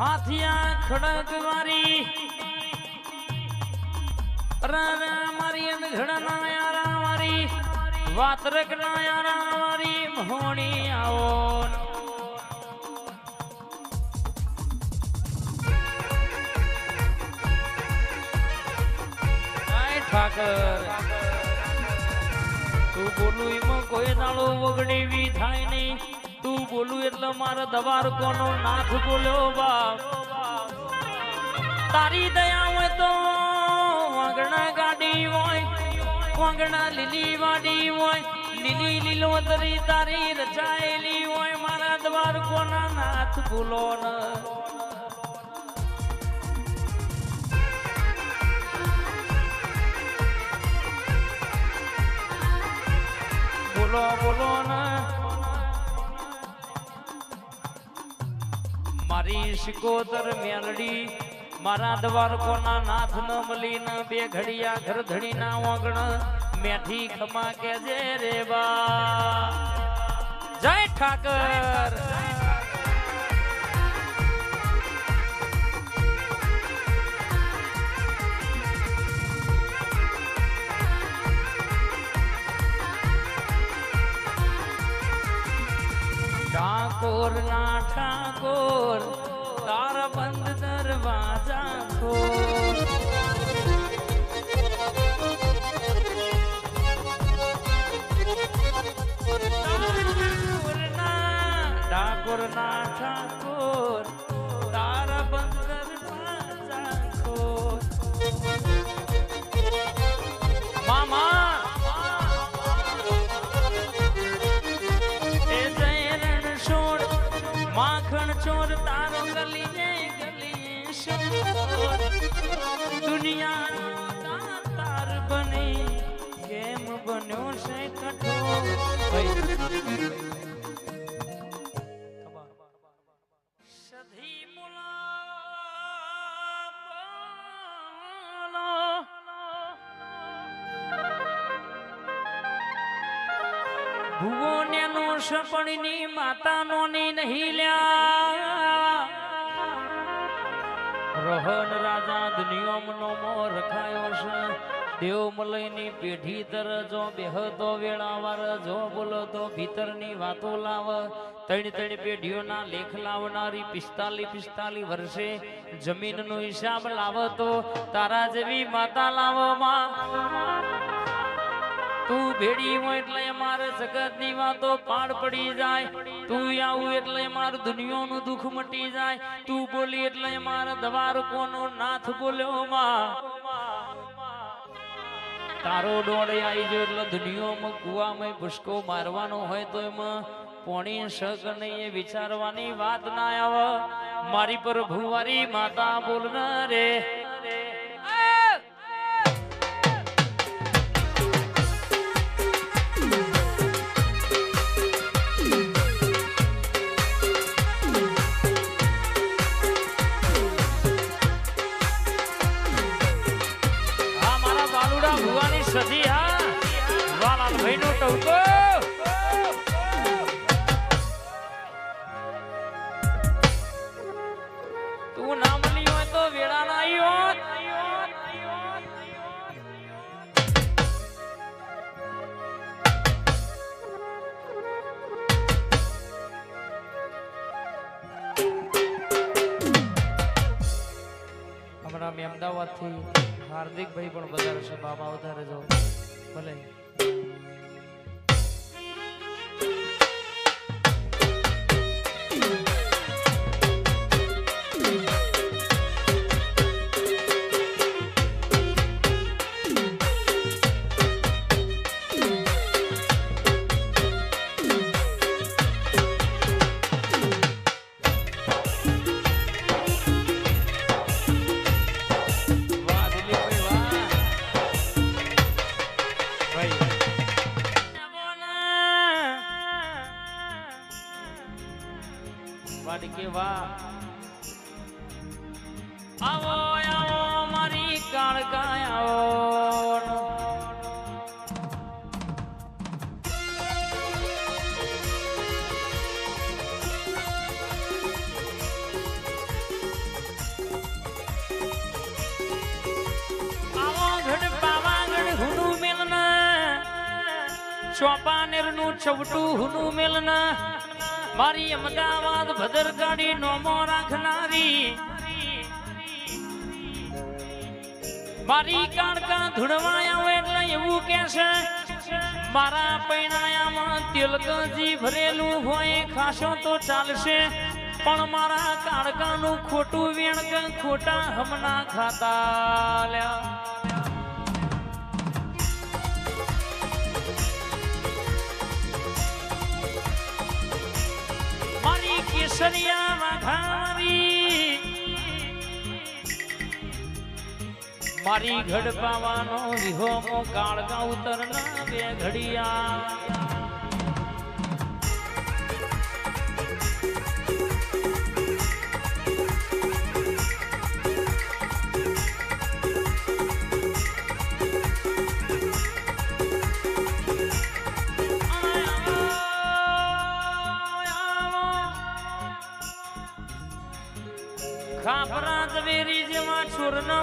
હાથિયા ખડક મારી મારી ઘડના યારા મારી વાતરક ના યારા મારી મોહણી આવો. ઠાકર. તું બોલું એમાં કોઈ નાળો વગડેવી થાય નહીં. તું બોલું એટલે મારા દવાર કોનો નાથ બોલ્યો બાપ. તારી દયા હોય તો વાંગણા ગાડી હોય, વાંગણા લીલી વાડી હોય, લીલી લીલોતરી તારી રચાયેલી હોય, મારા દ્વાર કોના નાથ ભૂલો ન. બોલો બોલો ન. મારી શિકોતર મેલડી, મારા દ્વારકોના નાથ ન મલી બે ઘડિયા ઘર ધણી ના વાગણ મેઠી ખમા કે જે રે બા. જય ઠાકર. ઠાકોર ના ઠાકોર બન્યો છે કઠો સધી માતા નોની નહીં લ્યા. રહન રાજા નો મો રખાયો છે. દેવ મલયની પેઢી તર બેહતો વેળાવાર, જો બોલતો ભીતરની વાતો લાવ. ત્રણ ત્રણ પેઢીઓના લેખ લાવનારી પિસ્તાલી પિસ્તાલી વર્ષે જમીનનો હિસાબ લાવતો, તારા જેવી માતા લાવમાં તું ભેડી હોય એટલે મારે જગતની વાતો પાડ પડી જાય. તું આવું એટલે મારું દુનિયાનું દુઃખ મટી જાય. તું બોલી એટલે મારા દવાર કોનો નાથ બોલ્યો માં તારો દોડ આવી ગયો એટલે દુનિયામાં કુવામાં ભૂસકો મારવાનો હોય તો એમાં પોણી શક નહીં, એ વિચારવાની વાત ના આવે. મારી પર ભુવારી માતા બોલનારે રે હા વાલાલ ભાઈ નો ટવકો! તું ના મળી હોય તો વેળા ના હમણાં મેં અમદાવાદથી હાર્દિકભાઈ પણ વધારે છે, બાબા વધારે જો. ભલે. ચોપાનેરનું ચવટું હુનું મારી અમદાવાદ ભદર નોમો રાખનારી મારી કાળકા ધૂળવાયા હોય એટલે એવું કે છે, મારા પૈણાયામાં તિલકજી ભરેલું હોય ખાશો તો ચાલશે. પણ મારા કાળકાનું ખોટું વેણક ખોટા હમણાં ખાતા લ્યા. કેસરિયા વાઘારી મારી ઘડ પાવાનો વિહોમો કાળગા ઉતરના બે ઘડિયા.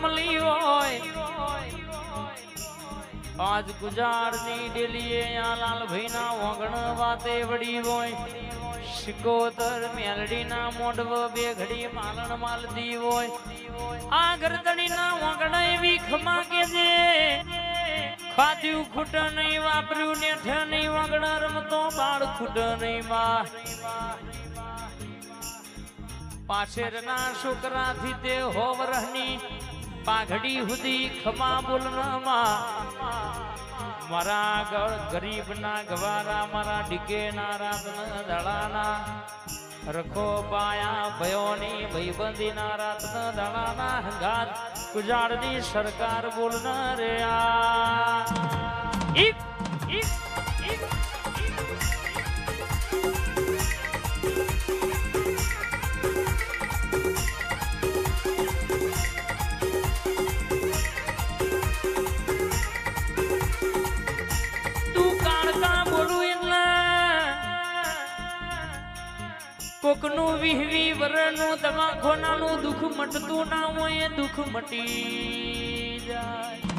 છોર હોય. આજ ગુજારની ડેલીએ આ લાલભાઈ ના વગણ વાતે વડી હોય. શિકોતર મેલડી ના મોઢવ બે ઘડી માલણ માલતી હોય. આ ગરદણી ના વગણ એવી ખમા કે જે ખાધ્યું ખૂટ નહીં, વાપર્યું નેઠ નહીં, વગણ રમતો બાળ ખૂટ નહીં માં. પાછેરના છોકરાથી તે હોવરહની પાઘડી હુદી ખમા બોલનામાં મારા ગરીબના ગવારા, મારા ડીકેના રાતના દળાના રખો પાયા ભયોની ભયબંધીના રાતના દળાના હંગાત ગુજારની સરકાર બોલનાર આ. કોકનું વિહવી વરનું દવાખોનાનું દુઃખ મટતું ના હોય દુઃખ મટી જાય.